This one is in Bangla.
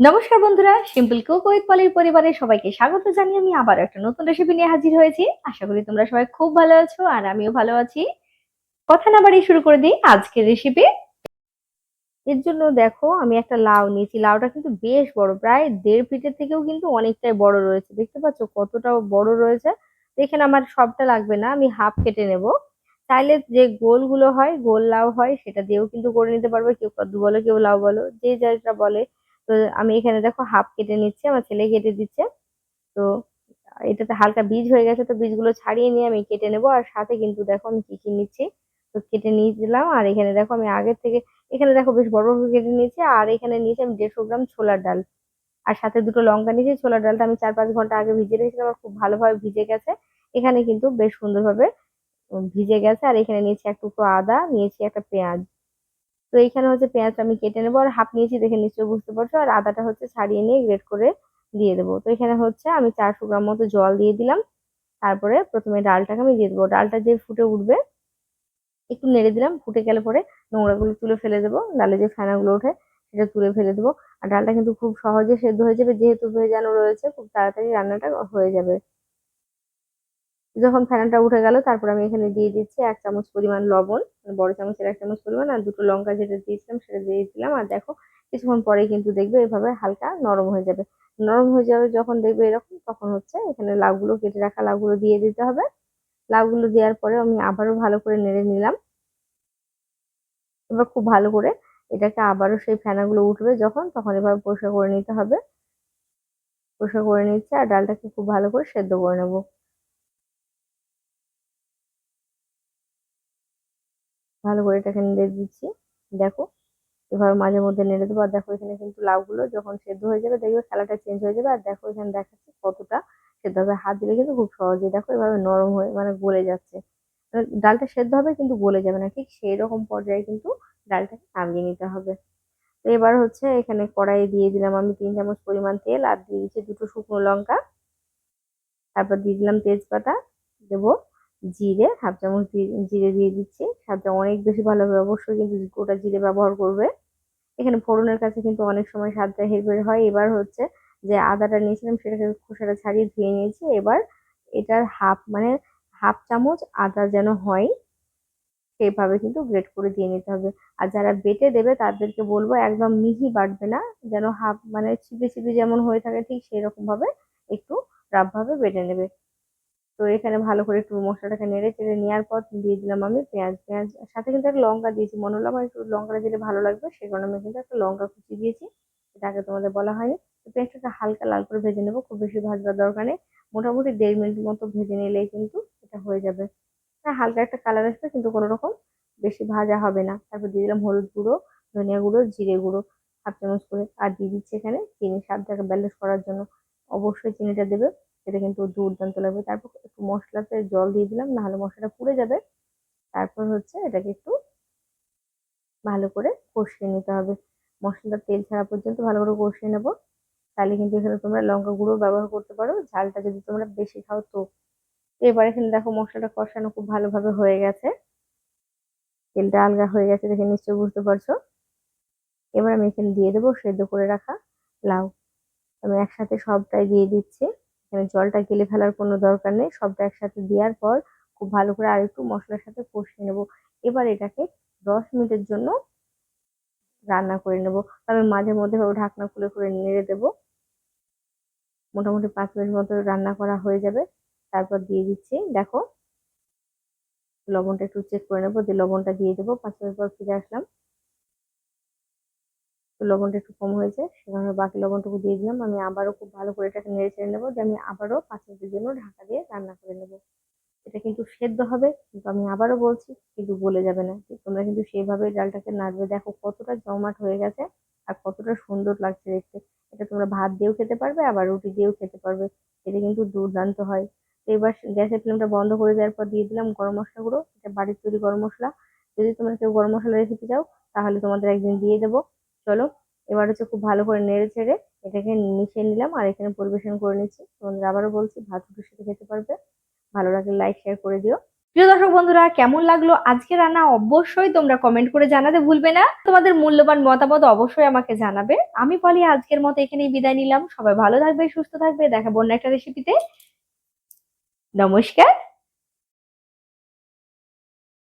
নমস্কার বন্ধুরা সিম্পল কুক উইথ পলির পরিবারের সবাইকে স্বাগত জানিয়ে আমি আবার একটা নতুন রেসিপি নিয়ে হাজির হয়েছি। আশা করি তোমরা সবাই খুব ভালো আছো আর আমিও ভালো আছি। কথা না বাড়িয়ে শুরু করে দিই আজকের রেসিপি এর জন্য দেখো, আমি একটা লাউ নিয়েছি। লাউটা কিন্তু বেশ বড়, প্রায় দেড় ফিটের থেকেও কিন্তু অনেকটাই বড় রয়েছে। দেখতে পাচ্ছ কতটা বড় রয়েছে। এখানে আমার সবটা লাগবে না, আমি হাফ কেটে নেব। চাইলে যে গোলগুলো হয়, গোল লাউ হয়, সেটা দিয়েও কিন্তু করে নিতে পারবে। কেউ কদ্দু বলো, কেউ লাউ বলো, যে যেটা বলে। তো আমি এখানে দেখো হাফ কেটে নিচ্ছি, আমার ছেলে কেটে দিচ্ছে। তো এটাতে হালকা বীজ হয়ে গেছে, তো বীজগুলো ছাড়িয়ে নিয়ে আমি কেটে নেব। আর সাথে কিন্তু দেখো আমি কি কি নিচ্ছি, তো কেটে নিয়ে দিলাম আর এখানে দেখো আমি আগের থেকে, এখানে দেখো বেশ বড় বড় কেটে নিয়েছি। আর এখানে নিয়েছি আমি দেড়শো গ্রাম ছোলার ডাল। আর সাথে দুটো লঙ্কা নিয়েছি। ছোলার ডালটা আমি চার পাঁচ ঘণ্টা আগে ভিজে রেখেছিলাম, আর খুব ভালোভাবে ভিজে গেছে। এখানে কিন্তু বেশ সুন্দরভাবে ভিজে গেছে। আর এখানে নিয়েছি এক টুকরো আদা, নিয়েছি একটা পেঁয়াজ। তো এইখানে হচ্ছে পেঁয়াজটা আমি কেটে নেব আর হাফ নিয়েছি, দেখে নিশ্চয়ই বুঝতে পারছ। আর আদাটা হচ্ছে ছাড়িয়ে নিয়ে গ্রেট করে দিয়ে দেবো। তো এখানে হচ্ছে আমি চারশো গ্রাম মতো জল দিয়ে দিলাম। তারপরে প্রথমে ডালটাকে আমি দিয়ে দেবো। ডালটা যে ফুটে উঠবে, একটু নেড়ে দিলাম। ফুটে গেলে পরে নোংরাগুলো তুলে ফেলে দেবো। ডালে যে ফেনাগুলো ওঠে, সেটা তুলে ফেলে দেবো। আর ডালটা কিন্তু খুব সহজে সেদ্ধ হয়ে যাবে। যেহেতু ভেজানো রয়েছে, খুব তাড়াতাড়ি রান্নাটা হয়ে যাবে। যখন ফেনাটা উঠে গেল, তারপর আমি এখানে দিয়ে দিচ্ছি এক চামচ পরিমাণ লবণ মানে বড় চামচের এক চামচ পরিমাণ, আর দুটো লঙ্কা যেটা দিয়েছিলাম সেটা দিয়ে দিলাম। আর দেখো, কিছুক্ষণ পরে কিন্তু দেখবে এভাবে হালকা নরম হয়ে যাবে। নরম হয়ে যাবে যখন দেখবে এরকম, তখন হচ্ছে এখানে লাউগুলো কেটে রাখা লাউগুলো দিয়ে দিতে হবে। লাউগুলো দেওয়ার পরে আমি আবারও ভালো করে নেড়ে নিলাম। এবার খুব ভালো করে এটাকে আবারও সেই ফেনাগুলো উঠবে যখন, তখন এবার পরিষ্কার করে নিতে হবে। পরিষ্কার করে নিচ্ছে, আর ডালটাকে খুব ভালো করে সেদ্ধ করে নেব। ভালো করে এটাকে নেড়ে দিচ্ছি। দেখো এভাবে মাঝে মধ্যে নেড়ে দেবো। আর দেখো, এখানে কিন্তু লাউগুলো যখন সেদ্ধ হয়ে যাবে, দেখবে কালারটা চেঞ্জ হয়ে যাবে। আর দেখো, এখানে দেখাচ্ছি কতটা সেদ্ধ হবে। হাত দিলে কিন্তু খুব সহজেই দেখো, এভাবে নরম হয়ে মানে গলে যাচ্ছে। ডালটা সেদ্ধ হবে কিন্তু গলে যাবে না। ঠিক সেই রকম পর্যায়ে কিন্তু ডালটাকে নামিয়ে নিতে হবে। তো এবার হচ্ছে এখানে কড়াইয়ে দিয়ে দিলাম আমি তিন চামচ পরিমাণ তেল। আর দিয়ে দিচ্ছি দুটো শুকনো লঙ্কা। তারপর দিয়ে দিলাম তেজপাতা। দেবো জিরে, হাফ চামচ জিরে দিয়ে দিচ্ছি। স্বাদটা অনেক বেশি ভালো হবে অবশ্যই কিন্তু গোটা জিরে ব্যবহার করবে। এখানে ফোড়নের কাছে কিন্তু অনেক সময় স্বাদটা হেরফের হয়। এবার হচ্ছে যে আদাটা নিয়েছিলাম, সেটাকে খোসাটা ছাড়িয়ে ধুয়ে নিয়েছি। এবার এটার হাফ মানে হাফ চামচ আদা যেন হয়, সেভাবে কিন্তু গ্রেট করে দিয়ে নিতে হবে। আর যারা বেটে দেবে, তাদেরকে বলব একদম মিহি বাটবে না। যেন হাফ মানে চিপে চিপে যেমন হয়ে থাকে, ঠিক সেই রকম ভাবে একটু রাফ ভাবে বেটে নেবে। তো এখানে ভালো করে একটু মশলাটাকে নেড়ে চেড়ে নেওয়ার পর দিয়ে দিলাম আমি পেঁয়াজ। পেঁয়াজ সাথে কিন্তু একটা লঙ্কা দিয়েছি, মনে হলো আমার একটু লঙ্কাটা দিলে ভালো লাগবে সেই কারণে আমি কিন্তু একটা লঙ্কা কুচি দিয়েছি, এটা আগে তোমাদের বলা হয়নি। তো পেঁয়াজটাকে হালকা লাল করে ভেজে নেব, খুব বেশি ভাজবার দরকার নেই, মোটামুটি দেড় মিনিট মতো ভেজে নিলেই কিন্তু এটা হয়ে যাবে। হ্যাঁ হালকা একটা কালার আসবে কিন্তু কোনো রকম বেশি ভাজা হবে না। তারপর দিয়ে দিলাম হলুদ গুঁড়ো, ধনিয়া গুঁড়ো, জিরে গুঁড়ো, হাফ চামচ করে। আর দিয়ে দিচ্ছি এখানে চিনি স্বাদটাকে ব্যালেন্স করার জন্য। অবশ্যই চিনিটা দেবে। এটা কিন্তু দুর্দান্ত লাগবে। তারপর একটু মশলাতে জল দিয়ে দিলাম, নাহলে মশলাটা পুড়ে যাবে। তারপর হচ্ছে এটাকে একটু ভালো করে কষিয়ে নিতে হবে। মশলাটা তেল ছাড়া পর্যন্ত ভালো করে কষিয়ে নেব। তাহলে কিন্তু এখানে তোমরা লঙ্কা গুঁড়ো ব্যবহার করতে পারো। ঝালটা যদি তোমরা বেশি খাও তো এবার এখানে দেখো মশলাটা কষানো খুব ভালোভাবে হয়ে গেছে। তেলটা আলগা হয়ে গেছে দেখে নিশ্চয়ই বুঝতে পারছ। এবার আমি এখানে দিয়ে দেবো সেদ্ধ করে রাখা লাউ। আমি একসাথে সবটাই দিয়ে দিচ্ছি। এখানে জলটা গেলে ফেলার কোনো দরকার নেই। সবটা একসাথে দেওয়ার পর খুব ভালো করে আর একটু মশলার সাথে কষিয়ে নেব। এবার এটাকে দশ মিনিটের জন্য রান্না করে নেব। আমি মাঝে মধ্যে ঢাকনা খুলে করে নেড়ে দেব। মোটামুটি পাঁচ মিনিট মতো রান্না করা হয়ে যাবে। তারপর দিয়ে দিচ্ছি, দেখো। লবণটা একটু চেক করে নেব, দিয়ে লবণটা দিয়ে দেবো। পাঁচ মিনিট পর ফিরে আসলাম। লবণটা একটু কম হয়েছে, সেখানে বাকি লবণটুকু দিয়ে দিলাম। আমি আবারও খুব ভালো করে এটাকে নেড়ে চেড়ে নেব, যে আমি আবারও পাঁচ মিনিটের জন্য ঢাকা দিয়ে রান্না করে নেব। এটা কিন্তু সেদ্ধ হবে, কিন্তু আমি আবারও বলছি, কিন্তু গলে যাবে না। তোমরা কিন্তু সেইভাবে ডালটাকে নাড়বে। দেখো কতটা জমাট হয়ে গেছে আর কতটা সুন্দর লাগছে দেখতে। এটা তোমরা ভাত দিয়েও খেতে পারবে, আবার রুটি দিয়েও খেতে পারবে। এটা কিন্তু দুর্দান্ত হয়। তো এবার গ্যাসের ফ্লেমটা বন্ধ করে দেওয়ার পর দিয়ে দিলাম গরম মশলা গুঁড়ো। এটা বাড়ির তৈরি গরম মশলা। যদি তোমরা কেউ গরম মশলা রেখে চাও, তাহলে তোমাদের একদিন দিয়ে দেবো। চলো, এবার হচ্ছে খুব ভালো করে নেড়ে ছেড়ে এটাকে মিশিয়ে নিলাম আর এখানে পরিবেশন করে নিচ্ছি। তোমাদের আবারও বলছি, ভাত রুটির সাথে খেতে পারবে। ভালো লাগলে লাইক শেয়ার করে দিও। প্রিয় দর্শক বন্ধুরা, কেমন লাগল আজকে রান্না? অবশ্যই তোমরা কমেন্ট করে জানাতে ভুলবে না। তোমাদের মূল্যবান মতামত অবশ্যই আমাকে জানাবে। আমি বলি আজকের মতো এখানেই বিদায় নিলাম। সবাই ভালো থাকবে, সুস্থ থাকবে। দেখাবো অন্য একটা রেসিপিতে নমস্কার।